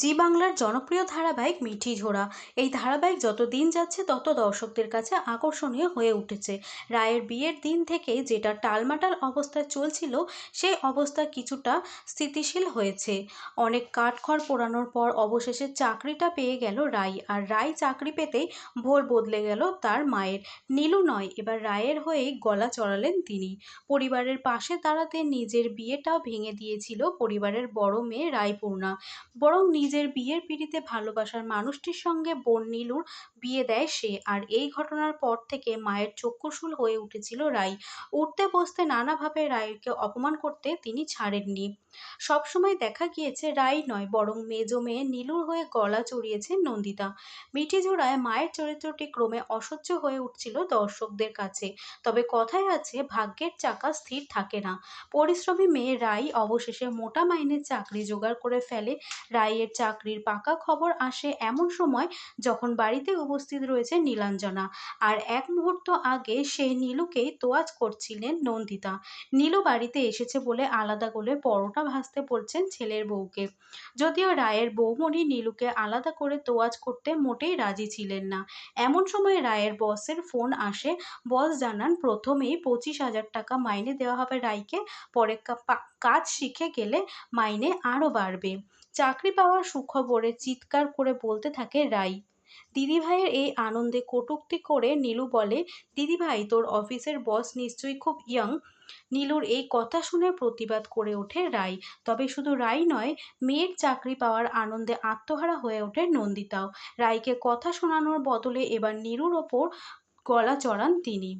জি বাংলার জনপ্রিয় ধারাবাহিক মিঠি ঝোড়া। এই ধারাবাহিক যত দিন যাচ্ছে, তত দর্শকদের কাছে আকর্ষণীয় হয়ে উঠেছে। রায়ের বিয়ের দিন থেকে যেটা টালমাটাল অবস্থায় চলছিল, সেই অবস্থা কিছুটা স্থিতিশীল হয়েছে। অনেক কাঠখড় পোড়ানোর পর অবশেষে চাকরিটা পেয়ে গেল রাই, আর রাই চাকরি পেতেই ভোর বদলে গেল তার মায়ের। নীলু নয়, এবার রায়ের হয়েই গলা চড়ালেন তিনি। পরিবারের পাশে দাঁড়াতে নিজের বিয়েটাও ভেঙে দিয়েছিল পরিবারের বড় মেয়ে রায়পূর্ণা। বরং নিজের বিয়ের পিঁড়িতে ভালোবাসার মানুষটির সঙ্গে বোন নীলুর বিয়ে দেয় সে। আর এই ঘটনার পর থেকে মায়ের চক্ষুশূল হয়ে উঠেছিল রাই। উঠতে বসতে নানাভাবে রায়কে অপমান করতে তিনি ছাড়েননি। সবসময় দেখা গিয়েছে রাই নয়, বরং মেজ মেয়ে নীলুর হয়ে গলা চড়িয়েছে নন্দিতা। মিঠি জোড়ায় মায়ের চরিত্রটি ক্রমে অসহ্য হয়ে উঠছিল দর্শকদের কাছে। তবে কথায় আছে, ভাগ্যের চাকা স্থির থাকে না। পরিশ্রমী মেয়ে রাই অবশেষে মোটা মাইনের চাকরি জোগাড় করে ফেলে। রায়ের চাকরির পাকা খবর আসে এমন সময় যখন বাড়িতে উপস্থিত রয়েছে নীলাঞ্জনা। আর এক মুহূর্ত আগে সেই নীলুকেই তোয়াজ করছিলেন নন্দিতা। নীলু বাড়িতে এসেছে বলে আলাদা করে পরোটা ভাজতে বলছেন ছেলের বউকে। যদিও রায়ের বৌমণি নীলুকে আলাদা করে তোয়াজ করতে মোটেই রাজি ছিলেন না। এমন সময় রায়ের বসের ফোন আসে, বস জানান, প্রথমেই পঁচিশ হাজার টাকা মাইনে দেওয়া হবে রায়কে, পরে কাজ শিখে গেলে মাইনে আরও বাড়বে। চাকরি পাওয়ার সুখবরে চিৎকার করে বলতে থাকে রাই। দিদিভাইয়ের এই আনন্দে কটূক্তি করে নীলু বলে, দিদিভাই, তোর অফিসের বস নিশ্চয়ই খুব ইয়ং নীলুর এই কথা শুনে প্রতিবাদ করে ওঠে রাই। তবে শুধু রাই নয়, মেয়ের চাকরি পাওয়ার আনন্দে আত্মহারা হয়ে ওঠে নন্দিতাও। রাইকে কথা শোনানোর বদলে এবার নীলুর ওপর গলা চড়ান তিনি।